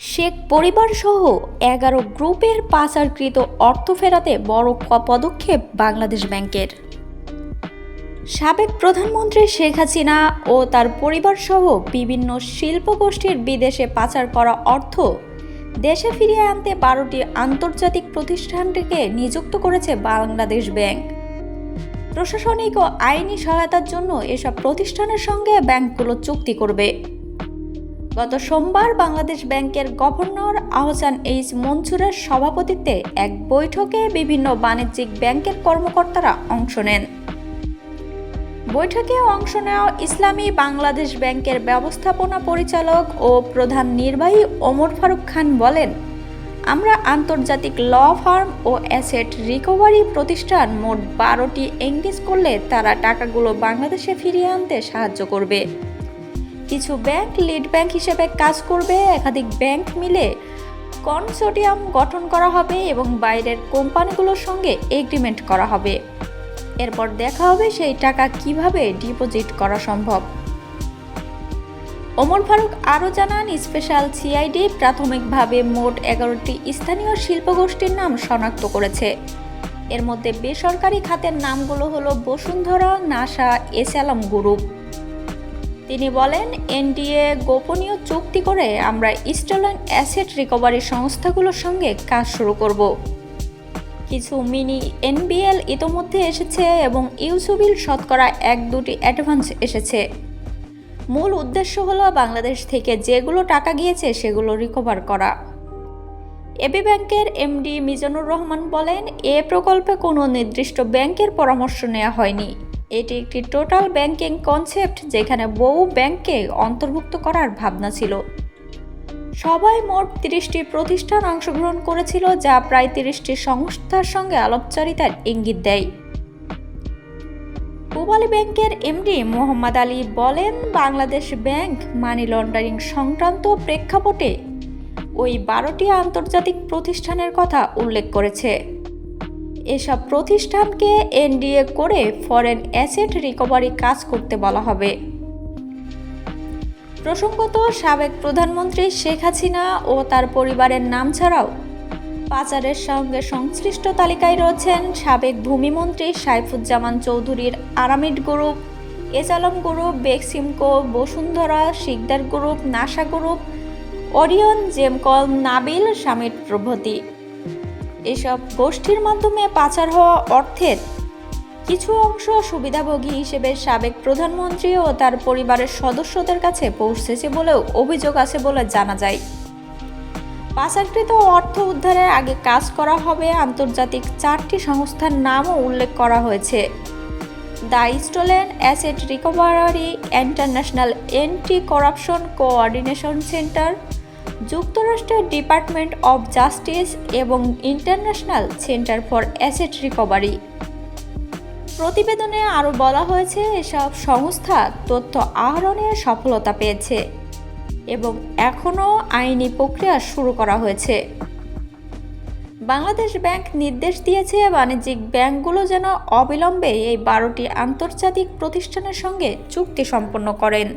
শেখ পরিবার সহ এগারো গ্রুপের পাচারকৃত অর্থ ফেরাতে বড় পদক্ষেপ বাংলাদেশ ব্যাংকের। সাবেক প্রধানমন্ত্রী শেখ হাসিনা ও তার পরিবার সহ বিভিন্ন শিল্প গোষ্ঠীর বিদেশে পাচার করা অর্থ দেশে ফিরিয়ে আনতে বারোটি আন্তর্জাতিক প্রতিষ্ঠানটিকে নিযুক্ত করেছে বাংলাদেশ ব্যাংক। প্রশাসনিক ও আইনি সহায়তার জন্য এসব প্রতিষ্ঠানের সঙ্গে ব্যাংকগুলো চুক্তি করবে। গত সোমবার বাংলাদেশ ব্যাংকের গভর্নর আহসান এইচ মনসুরের সভাপতিত্বে এক বৈঠকে বিভিন্ন বাণিজ্যিক ব্যাংকের কর্মকর্তারা অংশ নেন। বৈঠকে অংশ নেওয়া ইসলামী বাংলাদেশ ব্যাংকের ব্যবস্থাপনা পরিচালক ও প্রধান নির্বাহী ওমর ফারুক খান বলেন, আমরা আন্তর্জাতিক ল ফার্ম ও অ্যাসেট রিকভারি প্রতিষ্ঠান মোট বারোটি এঙ্গেজ করলে তারা টাকাগুলো বাংলাদেশে ফিরিয়ে আনতে সাহায্য করবে। কিছু ব্যাংক লিড ব্যাংক হিসেবে কাজ করবে, একাধিক ব্যাংক মিলে কনসোর্টিয়াম গঠন করা হবে এবং বাইরের কোম্পানিগুলোর সঙ্গে এগ্রিমেন্ট করা হবে। এরপর দেখা হবে সেই টাকা কীভাবে ডিপোজিট করা সম্ভব। ওমর ফারুক আরও জানান স্পেশাল সিআইডি প্রাথমিকভাবে মোট এগারোটি স্থানীয় শিল্পগোষ্ঠীর নাম শনাক্ত করেছে। এর মধ্যে বেসরকারি খাতের নামগুলো হলো বসুন্ধরা, নাসা, এসালাম গ্রুপ। তিনি বলেন, এনডিএ গোপনীয় চুক্তি করে আমরা স্টলেন অ্যাসেট রিকভারি সংস্থাগুলোর সঙ্গে কাজ শুরু করব। কিছু মিনি এনবিএল ইতোমধ্যে এসেছে এবং ইউসুবিল শতকরা এক দুটি অ্যাডভান্স এসেছে। মূল উদ্দেশ্য হলো বাংলাদেশ থেকে যেগুলো টাকা গিয়েছে সেগুলো রিকভার করা। এবি ব্যাংকের এমডি মিজানুর রহমান বলেন, এ প্রকল্পে কোনো নির্দিষ্ট ব্যাংকের পরামর্শ নেওয়া হয়নি। এটি একটি টোটাল ব্যাংকিং কনসেপ্ট যেখানে বহু ব্যাংককে অন্তর্ভুক্ত করার ভাবনা ছিল। সবাই মোট তিরিশটি প্রতিষ্ঠান অংশগ্রহণ করেছিল, যা প্রায় তিরিশটি সংস্থার সঙ্গে আলাপচারিতার ইঙ্গিত দেয়। পূবালী ব্যাংকের এমডি মোহাম্মদ আলী বলেন, বাংলাদেশ ব্যাংক মানি লন্ডারিং সংক্রান্ত প্রেক্ষাপটে ওই বারোটি আন্তর্জাতিক প্রতিষ্ঠানের কথা উল্লেখ করেছে। এসব প্রতিষ্ঠানকে এনডিএ করে ফরেন অ্যাসেট রিকভারি কাজ করতে বলা হবে। প্রসঙ্গত, সাবেক প্রধানমন্ত্রী শেখ হাসিনা ও তার পরিবারের নাম ছাড়াও পাচারের সঙ্গে সংশ্লিষ্ট তালিকায় রয়েছেন সাবেক ভূমিমন্ত্রী সাইফুজ্জামান চৌধুরীর Aramit group, এজালম group, Beximco, Bashundhara, Sikder group, Nassa group, Orion, Gemcon, Nabil Summit প্রভৃতি। এসব গোষ্ঠীর মাধ্যমে পাচার হওয়া অর্থের কিছু অংশ সুবিধাভোগী হিসেবে সাবেক প্রধানমন্ত্রী ও তার পরিবারের সদস্যদের কাছে পৌঁছেছে বলেও অভিযোগ আছে বলে জানা যায়। পাচারকৃত অর্থ উদ্ধারের আগে কাজ করা হবে আন্তর্জাতিক চারটি সংস্থার নামও উল্লেখ করা হয়েছে। The stolen asset recovery international anti corruption coordination centre যুক্তরাষ্ট্রের ডিপার্টমেন্ট অব জাস্টিস এবং international centre for asset recovery. প্রতিবেদনে আরও বলা হয়েছে, এসব সংস্থা তথ্য আহরণে সফলতা পেয়েছে এবং এখনও আইনি প্রক্রিয়া শুরু করা হয়েছে। বাংলাদেশ ব্যাংক নির্দেশ দিয়েছে, বাণিজ্যিক ব্যাংকগুলো যেন অবিলম্বে এই বারোটি আন্তর্জাতিক প্রতিষ্ঠানের সঙ্গে চুক্তি সম্পন্ন করেন।